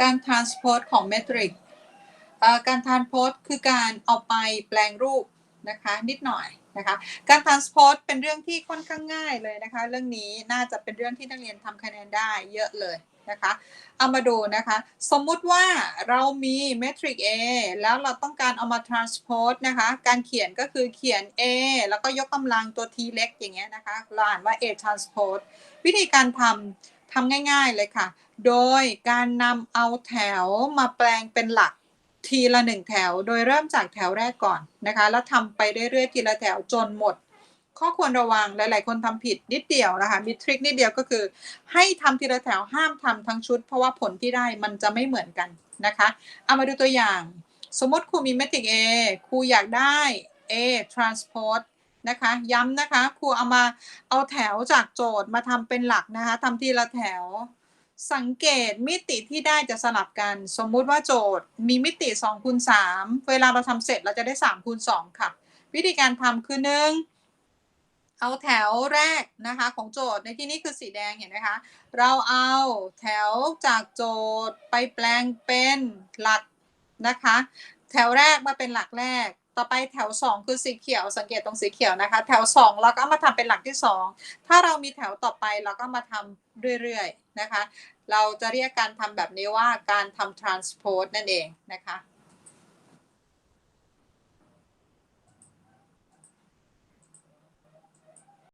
การ transpose ของ metric เอ่อการ transpose คือการเอาไปแปลงรูปนะคะนิดหน่อยนะคะการ transpose เป็นเรื่องที่ค่อนข้างง่ายเลยนะคะ เรื่องนี้น่าจะเป็นเรื่องที่นักเรียนทำคะแนนได้เยอะเลยนะคะ เอามาดูนะคะ สมมุติว่าเรามี metric A แล้วเราต้องการเอามา transpose นะคะ การเขียนก็คือเขียน A แล้วก็ยกกำลังตัว t เล็กอย่างเงี้ยนะคะ เราอ่านว่า A transpose วิธีการทำ ทำง่ายๆเลยค่ะ โดยการนำเอาแถวมาแปลงเป็นหลักทีละหนึ่งแถว โดยเริ่มจากแถวแรกก่อนนะคะ แล้วทำไปเรื่อยๆทีละแถวจนหมด ข้อควรระวังหลายๆ คนทำผิดนิดเดียวนะคะ มีทริคนิดเดียวก็คือ ให้ทำทีละแถวห้ามทำทั้งชุด เพราะว่าผลที่ได้มันจะไม่เหมือนกันนะคะ เอามาดูตัวอย่าง สมมติครูมีเมทริก A ครูอยากได้ A transpose นะคะ ย้ำนะคะครูเอามาเอาแถวจากโจทย์มาทำเป็นหลักนะคะทำทีละแถว สังเกตมิติที่ได้จะสลับกัน สมมุติว่าโจทย์มีมิติ2คูณ3เวลาเราทำเสร็จเราจะได้3คูณ2ค่ะ วิธีการทำคือหนึ่งเอาแถวแรกนะคะของโจทย์ในที่นี้คือสีแดงเห็นไหมคะเราเอาแถวจากโจทย์ไปแปลงเป็นหลักนะคะ แถวแรกมาเป็นหลักแรก ต่อไปแถว 2 คือสีเขียวสังเกตตรงสีเขียวนะคะ แถว 2 เราก็มาทำเป็นหลักที่ 2 ถ้าเรามีแถวต่อไปเราก็มาทำเรื่อยๆนะคะ เราจะเรียกการทำแบบนี้ว่าการทำ transpose นั่นเองนะคะ